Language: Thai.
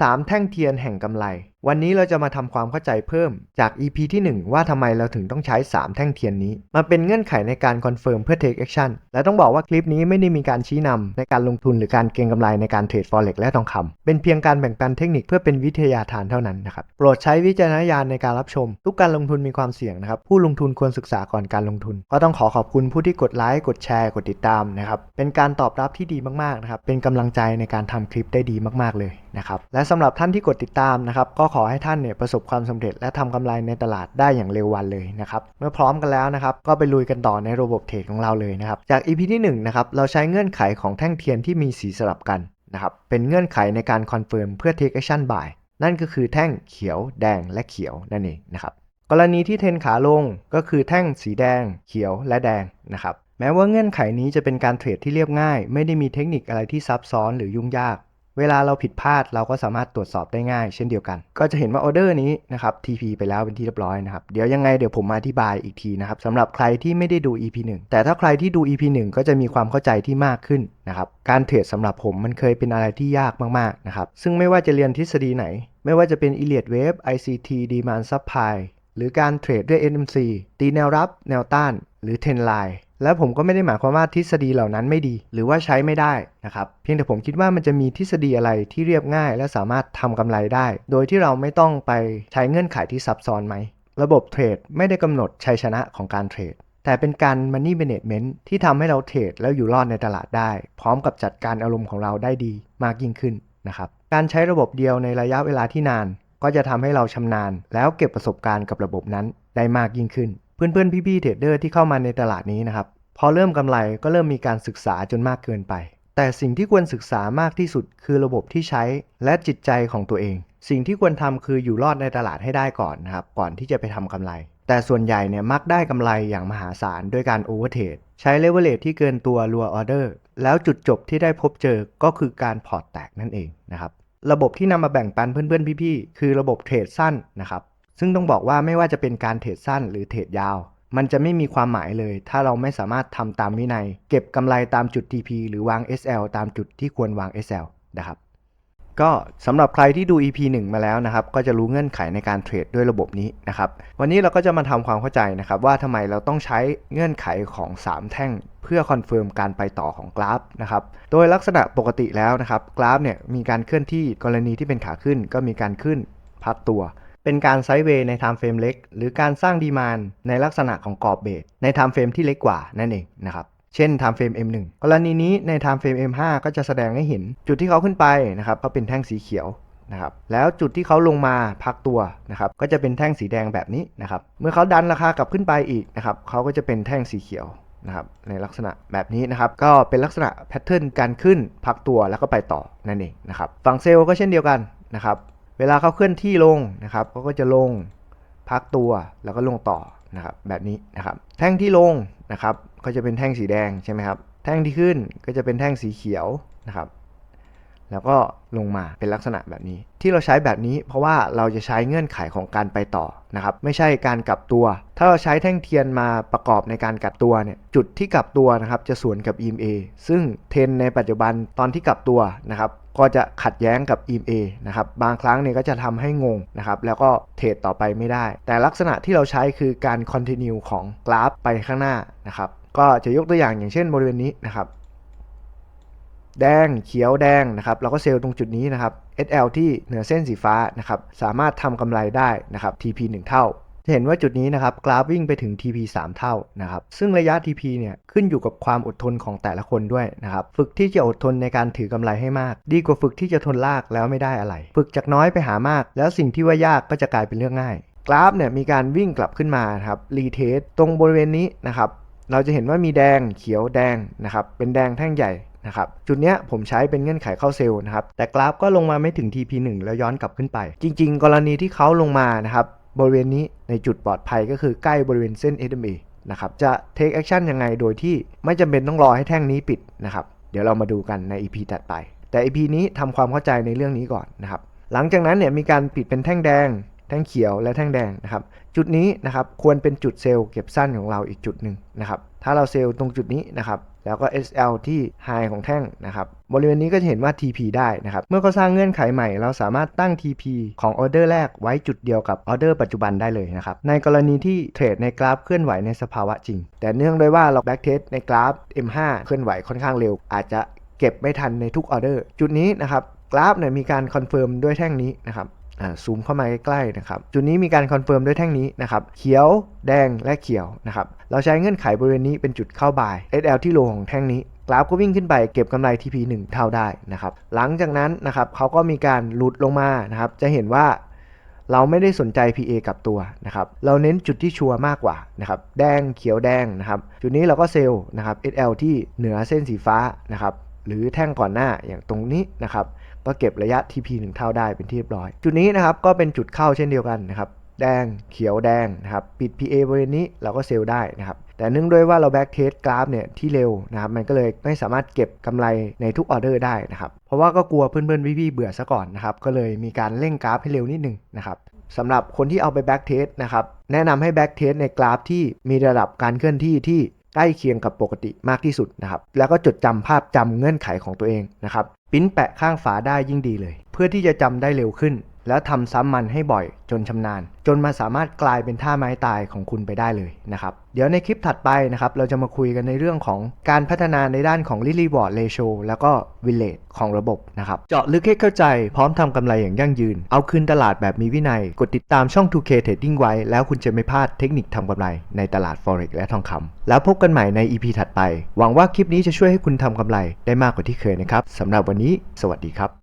สามแท่งเทียนแห่งกำไรวันนี้เราจะมาทำความเข้าใจเพิ่มจาก EP ที่ 1 ว่าทำไมเราถึงต้องใช้ 3 แท่งเทียนนี้ มาเป็นเงื่อนไขในการคอนเฟิร์มเพื่อ take action และต้องบอกว่าคลิปนี้ไม่ได้มีการชี้นำในการลงทุนหรือการเก็งกำไรในการเทรด forex และทองคำเป็นเพียงการแบ่งปันเทคนิคเพื่อเป็นวิทยาทานเท่านั้นนะครับโปรดใช้วิจารณญาณในการรับชม ทุกการลงทุนมีความเสี่ยงนะครับผู้ลงทุนควรศึกษาก่อนการลงทุน ก็ต้องขอขอบคุณผู้ที่กดไลค์กดแชร์กดติดตามนะครับเป็นการตอบรับที่ดีมากๆนะครับเป็นกำลังใจในการทำคลิปได้ดีมาก ๆเลยนะครับและสำหรับท่านที่กดติดตามนะครับก็ขอให้ท่านเนี่ยประสบความสำเร็จและทำกำไรในตลาดได้อย่างเร็ววันเลยนะครับเมื่อพร้อมกันแล้วนะครับก็ไปลุยกันต่อในระบบเทรดของเราเลยนะครับจาก EP ที่1นะครับเราใช้เงื่อนไขของแท่งเทียนที่มีสีสลับกันนะครับเป็นเงื่อนไขในการคอนเฟิร์มเพื่อ take action buy นั่นก็คือแท่งเขียวแดงและเขียวนั่นเองนะครับกรณีที่เทนขาลงก็คือแท่งสีแดง เขียวและแดงนะครับแม้ว่าเงื่อนไขนี้จะเป็นการเทรดที่เรียบง่าย ไม่ได้มีเทคนิคอะไรที่ซับซ้อนหรือยุ่งยาก เวลาเราผิดพลาดเราก็สามารถตรวจสอบได้ง่าย เช่นเดียวกัน ก็จะเห็นว่าออเดอร์นี้นะครับ TP ไปแล้วเป็นที่เรียบร้อยนะครับ เดี๋ยวยังไงเดี๋ยวผมมาอธิบายอีกทีนะครับสำหรับใครที่ไม่ได้ดู EP 1 แต่ถ้าใครที่ดู EP 1 ก็จะมีความเข้าใจที่มากขึ้นนะครับ การเทรดสำหรับผมมันเคยเป็นอะไรที่ยากมากๆนะครับ ซึ่งไม่ว่าจะเรียนทฤษฎีไหน ไม่ว่าจะเป็น Elliott Wave ICT Demand Supply หรือการเทรดด้วย NMC ตีแนวรับ แนวต้าน หรือ Trend Line และผมก็ไม่ได้หมายความว่าทฤษฎีเหล่านั้นไม่ดี หรือว่าใช้ไม่ได้นะครับ เพียงแต่ผมคิดว่ามันจะมีทฤษฎีอะไรที่เรียบง่าย และสามารถทำกำไรได้ โดยที่เราไม่ต้องไปใช้เงื่อนไขที่ซับซ้อนไหม ระบบเทรดไม่ได้กำหนดชัยชนะของการเทรด แต่เป็นการ money management ที่ทำให้เราเทรดแล้วอยู่รอดในตลาดได้ พร้อมกับจัดการอารมณ์ของเราได้ดีมากยิ่งขึ้นนะครับ การใช้ระบบเดียวในระยะเวลาที่นาน ก็จะทำให้เราชำนาญ แล้วเก็บประสบการณ์กับระบบนั้นได้มากยิ่งขึ้น เพื่อนๆ พี่ๆเทรดเดอร์ที่เข้ามาในตลาดนี้นะครับ พอเริ่มกำไรก็เริ่มมีการศึกษาจนมากเกินไป แต่สิ่งที่ควรศึกษามากที่สุดคือระบบที่ใช้และจิตใจของตัวเอง สิ่งที่ควรทำคืออยู่รอดในตลาดให้ได้ก่อนนะครับ ก่อนที่จะไปทำกำไร แต่ส่วนใหญ่เนี่ยมักได้กำไรอย่างมหาศาลด้วยการโอเวอร์เทรดใช้เลเวลเลทที่เกินตัวรัวออเดอร์แล้วจุดจบที่ได้พบเจอก็คือการพอร์ตแตกนั่นเองนะครับระบบที่นำมาแบ่งปันเพื่อนๆพี่ๆคือระบบเทรดสั้นนะครับ ซึ่งต้องบอกว่าไม่ว่าจะเป็นการเทรดสั้นหรือเทรดยาว มันจะไม่มีความหมายเลย ถ้าเราไม่สามารถทำตามวินัย เก็บกำไรตามจุด TP หรือวาง SL ตามจุดที่ควรวาง SL นะครับก็สำหรับใครที่ดู EP 1 มาแล้วนะครับ ก็จะรู้เงื่อนไขในการเทรดด้วยระบบนี้นะครับ วันนี้เราก็จะมาทำความเข้าใจนะครับ ว่าทำไมเราต้องใช้เงื่อนไขของ 3 แท่ง เพื่อคอนเฟิร์มการไปต่อของกราฟนะครับ โดยลักษณะปกติแล้วนะครับ กราฟเนี่ยมีการเคลื่อนที่กรณีที่เป็นขาขึ้น ก็มีการขึ้นพักตัว เป็นการไซด์เวย์ในไทม์เฟรมเล็ก หรือการสร้างดีมานในลักษณะของกรอบเบสในไทม์เฟรมที่เล็กกว่านั่นเองนะครับเช่น time frame M1 กรณีนี้ใน time frame M5 ก็จะแสดงให้เห็นจุดที่เขาขึ้นไปนะครับเขาเป็นแท่งสีเขียวนะครับแล้วจุดที่เขาลงมาพักตัวนะครับก็จะเป็นแท่งสีแดงแบบนี้นะครับเมื่อเขาดันราคากลับขึ้นไปอีกนะครับเขาก็จะเป็นแท่งสีเขียวนะครับในลักษณะแบบนี้นะครับก็เป็นลักษณะแพทเทิร์นการขึ้นพักตัวแล้วก็ไปต่อนั่นเองนะครับฝั่งเซลล์ก็เช่นเดียวกันนะครับ เวลาเขาเคลื่อนที่ลงนะครับเขาก็จะลงพักตัวแล้วก็ลงต่อนะครับแบบนี้นะครับ แท่งที่ลงนะครับก็จะเป็นแท่งสีแดงใช่ไหมครับ แท่งที่ขึ้นก็จะเป็นแท่งสีเขียวนะครับ แล้วก็ลงมาเป็นลักษณะแบบนี้ ที่เราใช้แบบนี้เพราะว่าเราจะใช้เงื่อนไขของการไปต่อนะครับ ไม่ใช่การกลับตัว ถ้าเราใช้แท่งเทียนมาประกอบในการกลับตัวเนี่ยจุดที่กลับตัวนะครับจะสวนกับ EMA ซึ่งเทรนในปัจจุบันตอนที่กลับตัวนะครับ ก็จะขัดแย้งกับ EMA นะครับบางครั้งเนี่ยก็จะทำให้งงนะครับแล้วก็เทรดต่อไปไม่ได้ แต่ลักษณะที่เราใช้คือการ continue ของกราฟไปข้างหน้านะครับก็จะยกตัวอย่างอย่างเช่นบริเวณนี้นะครับแดงเขียวแดงนะครับเราก็เซลล์ตรงจุดนี้นะครับ SL ที่เหนือเส้นสีฟ้านะครับสามารถทำกำไรได้นะครับ TP 1 เท่า จะเห็นว่าจุดนี้นะครับกราฟวิ่งไปถึง TP 3 เท่านะครับซึ่งระยะ TP เนี่ยขึ้นอยู่กับความอดทนของแต่ละคนด้วยนะครับฝึกที่จะอดทนในการถือกำไรให้มาก ดีกว่าฝึกที่จะทนลากแล้วไม่ได้อะไร ฝึกจากน้อยไปหามาก แล้วสิ่งที่ว่ายากก็จะกลายเป็นเรื่องง่าย กราฟเนี่ยมีการวิ่งกลับขึ้นมาครับรีเทสตรงบริเวณนี้นะครับเราจะเห็นว่ามีแดงเขียวแดงนะครับเป็นแดงแท่งใหญ่นะครับจุดเนี้ยผมใช้เป็นเงื่อนไขเข้าเซลล์นะครับแต่กราฟก็ลงมาไม่ถึง TP1 แล้วย้อนกลับขึ้นไป จริง ๆ กรณีที่เขาลงมานะครับ บริเวณนี้ในจุดปลอดภัยก็คือใกล้บริเวณเส้น SMA นะครับจะ take action ยังไงโดยที่ไม่จำเป็นต้องรอให้แท่งนี้ปิดนะครับเดี๋ยวเรามาดูกันใน EP ถัดไป แต่ EP นี้ทำความเข้าใจในเรื่องนี้ก่อนนะครับหลังจากนั้นเนี่ยมีการปิดเป็นแท่งแดง แท่งเขียวและแท่งแดงนะครับจุดนี้นะครับควรเป็นจุดเซลล์เก็บสั้นของเราอีกจุดหนึ่งนะครับถ้าเราเซลล์ตรงจุดนี้นะครับ แล้วก็ SL ที่ High ของแท่งนะครับ บริเวณนี้ก็จะเห็นว่า TP ได้นะครับ เมื่อเขาสร้างเงื่อนไขใหม่ เราสามารถตั้ง TP ของออเดอร์แรกไว้จุดเดียวกับออเดอร์ปัจจุบันได้เลยนะครับ ในกรณีที่เทรดในกราฟเคลื่อนไหวในสภาวะจริง แต่เนื่องด้วยว่าเราแบ็กเทสในกราฟ M5 เคลื่อนไหวค่อนข้างเร็ว อาจจะเก็บไม่ทันในทุกออเดอร์ จุดนี้นะครับกราฟเนี่ยมีการคอนเฟิร์มด้วยแท่งนี้นะครับ ซูมเข้ามาใกล้ๆนะครับจุดนี้มีการคอนเฟิร์มด้วยแท่งนี้นะครับเขียวแดงและเขียวนะครับเราใช้เงื่อนไขบริเวณนี้เป็นจุดเข้าบาย SL ที่โลของแท่งนี้กราฟก็วิ่งขึ้นไปเก็บกำไร TP 1 เท่าได้นะครับหลังจากนั้นนะครับเขาก็มีการหลุดลงมานะครับจะเห็นว่าเราไม่ได้สนใจ PA กับตัวนะครับ เราเน้นจุดที่ชัวร์มากกว่านะครับ แดงเขียวแดงนะครับ จุดนี้เราก็เซลล์นะครับ SL ที่เหนือเส้นสีฟ้านะครับ หรือแท่งก่อนหน้าอย่างตรงนี้นะครับ ก็เก็บระยะ TP 1 เท่าได้เป็นที่เรียบร้อย จุดนี้นะครับก็เป็นจุดเข้าเช่นเดียวกันนะครับแดงเขียวแดงนะครับปิด PA บริเวณนี้เราก็เซลล์ได้นะครับแต่เนื่องด้วยว่าเราแบ็กเทสกราฟเนี่ยที่เร็วนะครับมันก็เลยไม่สามารถเก็บกำไรในทุกออเดอร์ได้นะครับเพราะว่าก็กลัวเพื่อนๆพี่ๆเบื่อซะก่อนนะครับก็เลยมีการเร่งกราฟให้เร็วนิดนึงนะครับสำหรับคนที่เอาไปแบ็กเทสนะครับแนะนำให้แบ็กเทสในกราฟที่มีระดับการเคลื่อนที่ที่ ใกล้เคียงกับปกติมากที่สุดนะครับแล้วก็จดจำภาพจำเงื่อนไขของตัวเองนะครับปิ้นแปะข้างฝาได้ยิ่งดีเลย เพื่อที่จะจำได้เร็วขึ้น แล้วทำซ้ำมันให้บ่อยจนชำนาญ จนมาสามารถกลายเป็นท่าไม้ตายของคุณไปได้เลยนะครับ เดี๋ยวในคลิปถัดไปนะครับเราจะมาคุยกันในเรื่องของการพัฒนาในด้านของ Lily Ward Ratio แล้วก็ Village ของระบบนะครับ เจาะลึกให้เข้าใจพร้อมทำกำไรอย่างยั่งยืน เอาคืนตลาดแบบมีวินัย กดติดตามช่อง 2K Trading ไว้ แล้วคุณจะไม่พลาดเทคนิคทำกำไรในตลาด Forex และทองคำแล้วพบกันใหม่ใน EP ถัดไป หวังว่าคลิปนี้จะช่วยให้คุณทำกำไรได้มากกว่าที่เคยนะครับสำหรับวันนี้ สวัสดีครับ